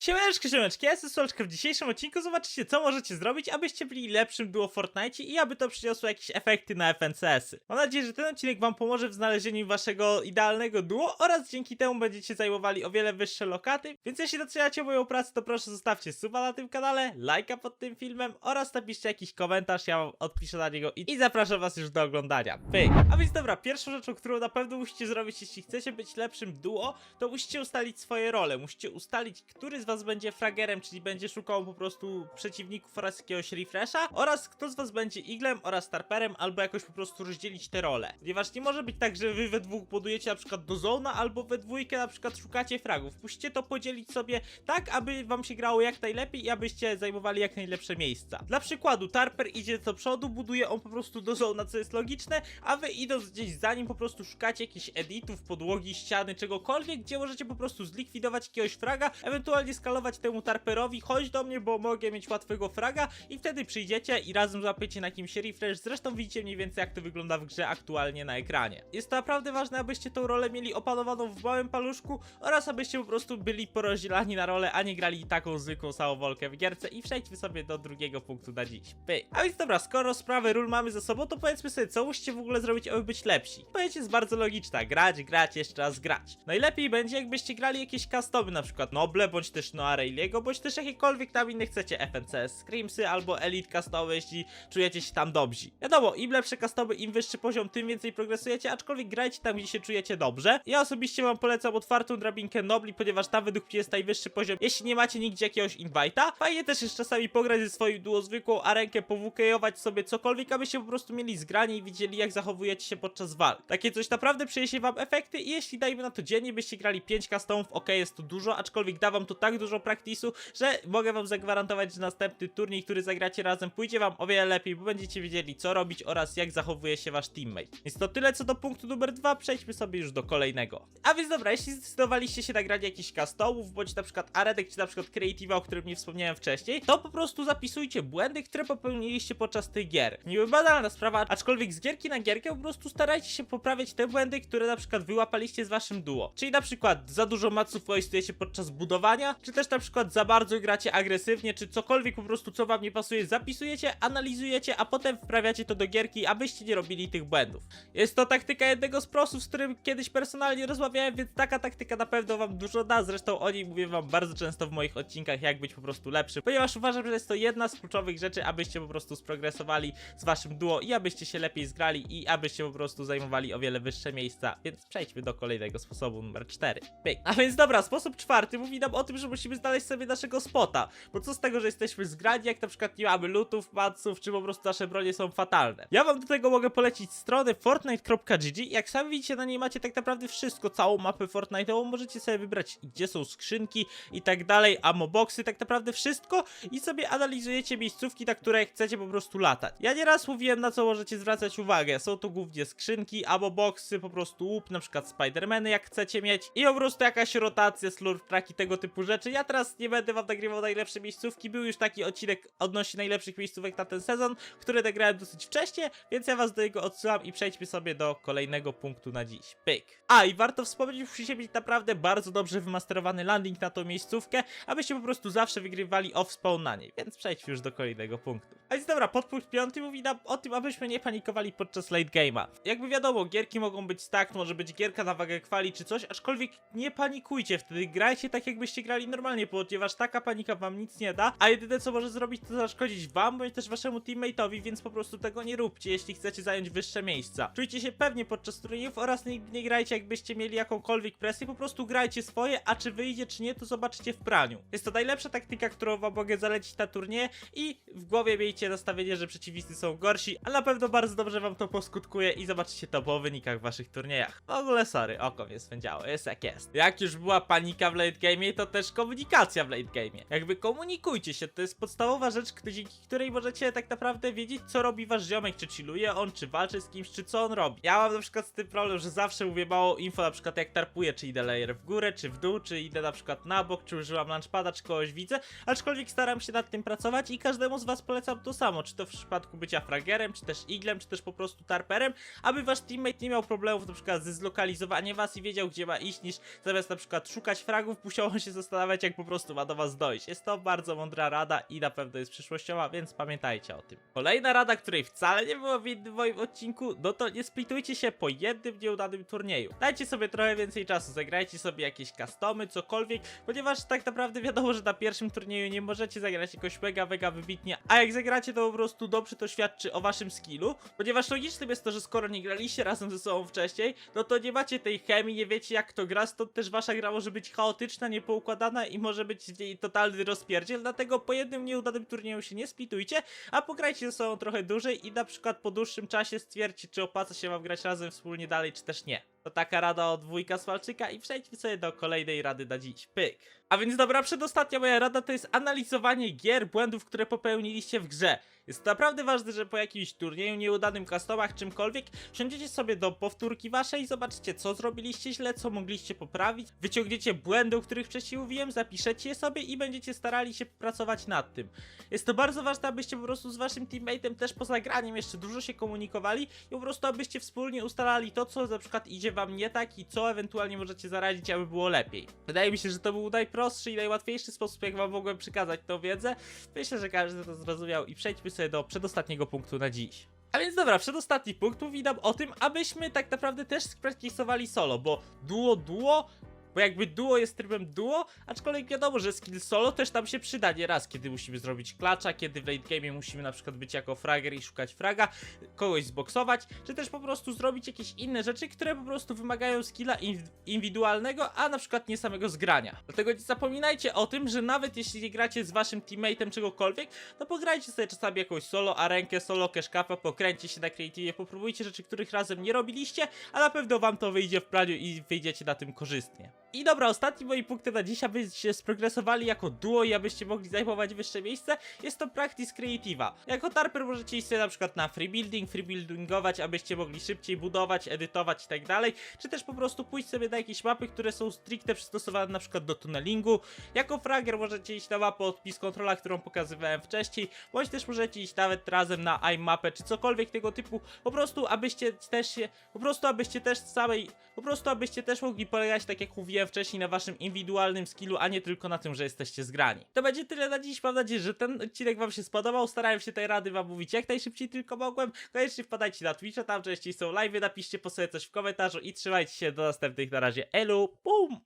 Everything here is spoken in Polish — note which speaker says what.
Speaker 1: Siemaneczko, siemaneczki, ja jestem Solczka. W dzisiejszym odcinku zobaczycie, co możecie zrobić, abyście byli lepszym duo w Fortnite i aby to przyniosło jakieś efekty na FNCS-y. Mam nadzieję, że ten odcinek wam pomoże w znalezieniu waszego idealnego duo oraz dzięki temu będziecie zajmowali o wiele wyższe lokaty, więc jeśli doceniacie moją pracę, to proszę zostawcie suba na tym kanale, lajka pod tym filmem oraz napiszcie jakiś komentarz, ja wam odpiszę na niego i, i zapraszam was już do oglądania. Pyk! A więc dobra, pierwszą rzeczą, którą na pewno musicie zrobić, jeśli chcecie być lepszym duo, to musicie ustalić swoje role, musicie ustalić, który z was będzie fragerem, czyli będzie szukał po prostu przeciwników oraz jakiegoś refresha, oraz kto z was będzie iglem oraz starperem, albo jakoś po prostu rozdzielić te role. Ponieważ nie może być tak, że wy we dwóch budujecie na przykład do zona, albo we dwójkę na przykład szukacie fragów. Musicie to podzielić sobie tak, aby wam się grało jak najlepiej i abyście zajmowali jak najlepsze miejsca. Dla przykładu, Tarper idzie do przodu, buduje on po prostu do zona, co jest logiczne, a wy idąc gdzieś za nim po prostu szukacie jakichś editów, podłogi, ściany, czegokolwiek, gdzie możecie po prostu zlikwidować jakiegoś fraga, ewentualnie skalować temu Tarperowi, chodź do mnie, bo mogę mieć łatwego fraga i wtedy przyjdziecie i razem złapiecie na kimś refresh, zresztą widzicie mniej więcej jak to wygląda w grze aktualnie na ekranie. Jest to naprawdę ważne, abyście tą rolę mieli opanowaną w małym paluszku oraz abyście po prostu byli porozdzielani na rolę, a nie grali taką zwykłą samowolkę w gierce i przejdźmy sobie do drugiego punktu na dziś. Pyk. A więc dobra, skoro sprawę ról mamy za sobą, to powiedzmy sobie, co musicie w ogóle zrobić, aby być lepsi. Odpowiedź jest bardzo logiczna, grać, grać, jeszcze raz grać. Najlepiej będzie, jakbyście grali jakieś customy, na przykład Noble, bądź też Noire Iliego, bądź też jakiekolwiek tam inne chcecie, FNCS, Screamsy albo Elite customy, jeśli czujecie się tam dobrzy. Wiadomo, im lepsze customy, im wyższy poziom, tym więcej progresujecie, aczkolwiek grajcie tam, gdzie się czujecie dobrze. Ja osobiście wam polecam otwartą drabinkę Nobli, ponieważ tam według mnie jest najwyższy poziom, jeśli nie macie nigdzie jakiegoś invite'a. Fajnie też jest czasami pograć ze swoim duo zwykłą arenkę, powukejować sobie cokolwiek, abyście po prostu mieli zgranie i widzieli, jak zachowujecie się podczas walk. Takie coś naprawdę przyniesie wam efekty i jeśli dajmy na to dziennie byście grali 5 customów, ok, jest to dużo, aczkolwiek da wam to tak dużo praktisu, że mogę wam zagwarantować, że następny turniej, który zagracie razem, pójdzie wam o wiele lepiej, bo będziecie wiedzieli, co robić oraz jak zachowuje się wasz teammate. Więc to tyle co do punktu numer dwa, przejdźmy sobie już do kolejnego. A więc dobra, jeśli zdecydowaliście się na granie jakichś customów, bądź na przykład aredek, czy na przykład creative'a, o którym nie wspomniałem wcześniej, to po prostu zapisujcie błędy, które popełniliście podczas tych gier. Niby banalna sprawa, aczkolwiek z gierki na gierkę po prostu starajcie się poprawiać te błędy, które na przykład wyłapaliście z waszym duo. Czyli na przykład za dużo maców wojstujecie podczas budowania, czy też na przykład za bardzo gracie agresywnie, czy cokolwiek po prostu co wam nie pasuje, zapisujecie, analizujecie, a potem wprawiacie to do gierki, abyście nie robili tych błędów. Jest to taktyka jednego z prosów, z którym kiedyś personalnie rozmawiałem, więc taka taktyka na pewno wam dużo da, zresztą o niej mówię wam bardzo często w moich odcinkach, jak być po prostu lepszy, ponieważ uważam, że jest to jedna z kluczowych rzeczy, abyście po prostu sprogresowali z waszym duo i abyście się lepiej zgrali i abyście po prostu zajmowali o wiele wyższe miejsca, więc przejdźmy do kolejnego sposobu numer 4. Pyk. A więc dobra, sposób czwarty mówi nam o tym, że musimy znaleźć sobie naszego spota, bo co z tego, że jesteśmy zgrani, jak na przykład nie mamy lootów, maców, czy po prostu nasze bronie są fatalne. Ja wam do tego mogę polecić stronę fortnite.gg jak sami widzicie na niej macie tak naprawdę wszystko, całą mapę Fortnite'ową, możecie sobie wybrać gdzie są skrzynki i tak dalej, ammo boxy, tak naprawdę wszystko i sobie analizujecie miejscówki, na które chcecie po prostu latać. Ja nieraz mówiłem na co możecie zwracać uwagę, są to głównie skrzynki, ammo boxy, po prostu łup, na przykład Spidermany jak chcecie mieć i po prostu jakaś rotacja, slurp traki, tego typu rzeczy. Ja teraz nie będę wam nagrywał najlepsze miejscówki, był już taki odcinek odnośnie najlepszych miejscówek na ten sezon, który nagrałem dosyć wcześnie, więc ja was do niego odsyłam i przejdźmy sobie do kolejnego punktu na dziś. Pyk. A i warto wspomnieć, musicie mieć naprawdę bardzo dobrze wymasterowany landing na tą miejscówkę, abyście po prostu zawsze wygrywali off spawn na niej, więc przejdźmy już do kolejnego punktu. A więc dobra, podpunkt piąty mówi nam o tym, abyśmy nie panikowali podczas late game'a. Jakby wiadomo, gierki mogą być stack, może być gierka na wagę kwali czy coś, aczkolwiek nie panikujcie wtedy, grajcie tak jakbyście grali normalnie, ponieważ taka panika wam nic nie da, a jedyne co może zrobić to zaszkodzić wam, bądź też waszemu teammate'owi, więc po prostu tego nie róbcie, jeśli chcecie zająć wyższe miejsca. Czujcie się pewnie podczas turniejów oraz nie, nie grajcie jakbyście mieli jakąkolwiek presję, po prostu grajcie swoje, a czy wyjdzie czy nie, to zobaczycie w praniu. Jest to najlepsza taktyka, którą wam mogę zalecić na turnieje i w głowie miejcie nastawienie, że przeciwnicy są gorsi, a na pewno bardzo dobrze wam to poskutkuje i zobaczycie to po wynikach waszych turniejach. W ogóle sorry, oko mnie swędziało, jest jak jest. Jak już była panika w late game'ie, to też komunikacja w late game'ie. Jakby komunikujcie się, to jest podstawowa rzecz, dzięki której możecie tak naprawdę wiedzieć, co robi wasz ziomek, czy chilluje on, czy walczy z kimś, czy co on robi. Ja mam na przykład z tym problem, że zawsze mówię mało info, na przykład jak tarpuję, czy idę layer w górę, czy w dół, czy idę na przykład na bok, czy używam launchpada, czy kogoś widzę, aczkolwiek staram się nad tym pracować i każdemu z was polecam to samo, czy to w przypadku bycia fragerem, czy też iglem, czy też po prostu tarperem, aby wasz teammate nie miał problemów na przykład ze zlokalizowaniem was i wiedział gdzie ma iść, niż zamiast na przykład szukać fragów, musiał on się zastanawiać jak po prostu ma do was dojść. Jest to bardzo mądra rada i na pewno jest przyszłościowa, więc pamiętajcie o tym. Kolejna rada, której wcale nie było w innym moim odcinku, no to nie splitujcie się po jednym nieudanym turnieju. Dajcie sobie trochę więcej czasu, zagrajcie sobie jakieś customy, cokolwiek, ponieważ tak naprawdę wiadomo, że na pierwszym turnieju nie możecie zagrać jakoś mega, mega wybitnie, a jak zagracie to po prostu dobrze to świadczy o waszym skillu, ponieważ logicznym jest to, że skoro nie graliście razem ze sobą wcześniej, no to nie macie tej chemii, nie wiecie jak to gra, stąd też wasza gra może być chaotyczna, niepoukładana i może być niej totalny rozpierdziel, dlatego po jednym nieudanym turnieju się nie splitujcie, a pograjcie ze sobą trochę dłużej i na przykład po dłuższym czasie stwierdźcie, czy opłaca się wam grać razem wspólnie dalej, czy też nie. To taka rada od dwójka Swalczyka i przejdźmy sobie do kolejnej rady na dziś. Pyk. A więc dobra, przedostatnia moja rada to jest analizowanie gier, błędów, które popełniliście w grze. Jest to naprawdę ważne, że po jakimś turnieju, nieudanym customach, czymkolwiek, wsiądziecie sobie do powtórki waszej i zobaczycie, co zrobiliście źle, co mogliście poprawić, wyciągniecie błędy, o których wcześniej mówiłem, zapiszecie je sobie i będziecie starali się pracować nad tym. Jest to bardzo ważne, abyście po prostu z waszym teammateem też poza graniem jeszcze dużo się komunikowali i po prostu abyście wspólnie ustalali to, co na przykład idzie wam nie tak i co ewentualnie możecie zaradzić, aby było lepiej. Wydaje mi się, że to był najprostszy i najłatwiejszy sposób, jak wam mogłem przekazać tą wiedzę. Myślę, że każdy to zrozumiał i przejdźmy sobie do przedostatniego punktu na dziś. A więc dobra, przedostatni punkt mówi nam o tym, abyśmy tak naprawdę też spraktykowali solo, bo duo duo bo jakby duo jest trybem duo, aczkolwiek wiadomo, że skill solo też tam się przyda nieraz, kiedy musimy zrobić klacza, kiedy w late game musimy na przykład być jako frager i szukać fraga, kogoś zboksować, czy też po prostu zrobić jakieś inne rzeczy, które po prostu wymagają skilla in- indywidualnego, a na przykład nie samego zgrania. Dlatego nie zapominajcie o tym, że nawet jeśli nie gracie z waszym teammateem czegokolwiek, to pograjcie sobie czasami jakąś solo, arenkę, solo, cashcapę, pokręćcie się na creative, popróbujcie rzeczy, których razem nie robiliście, a na pewno wam to wyjdzie w praniu i wyjdziecie na tym korzystnie. I dobra, ostatni moi punkty na dziś, abyście sprogresowali jako duo i abyście mogli zajmować wyższe miejsce, jest to practice creative'a. Jako tarper możecie iść sobie na przykład na free building, free buildingować, abyście mogli szybciej budować, edytować i tak dalej, czy też po prostu pójść sobie na jakieś mapy, które są stricte przystosowane na przykład do tunnelingu. Jako frager możecie iść na mapę od Peace Controla, którą pokazywałem wcześniej, bądź też możecie iść nawet razem na iMapę, czy cokolwiek tego typu, po prostu abyście też się, po prostu abyście też samej, po prostu abyście też mogli polegać, tak jak mówiłem wcześniej, na waszym indywidualnym skillu, a nie tylko na tym, że jesteście zgrani. To będzie tyle na dziś, mam nadzieję, że ten odcinek wam się spodobał, starałem się tej rady wam mówić jak najszybciej tylko mogłem, koniecznie wpadajcie na Twitcha, tam częściej są live'y, napiszcie po sobie coś w komentarzu i trzymajcie się. Do następnych, na razie, elu, pum!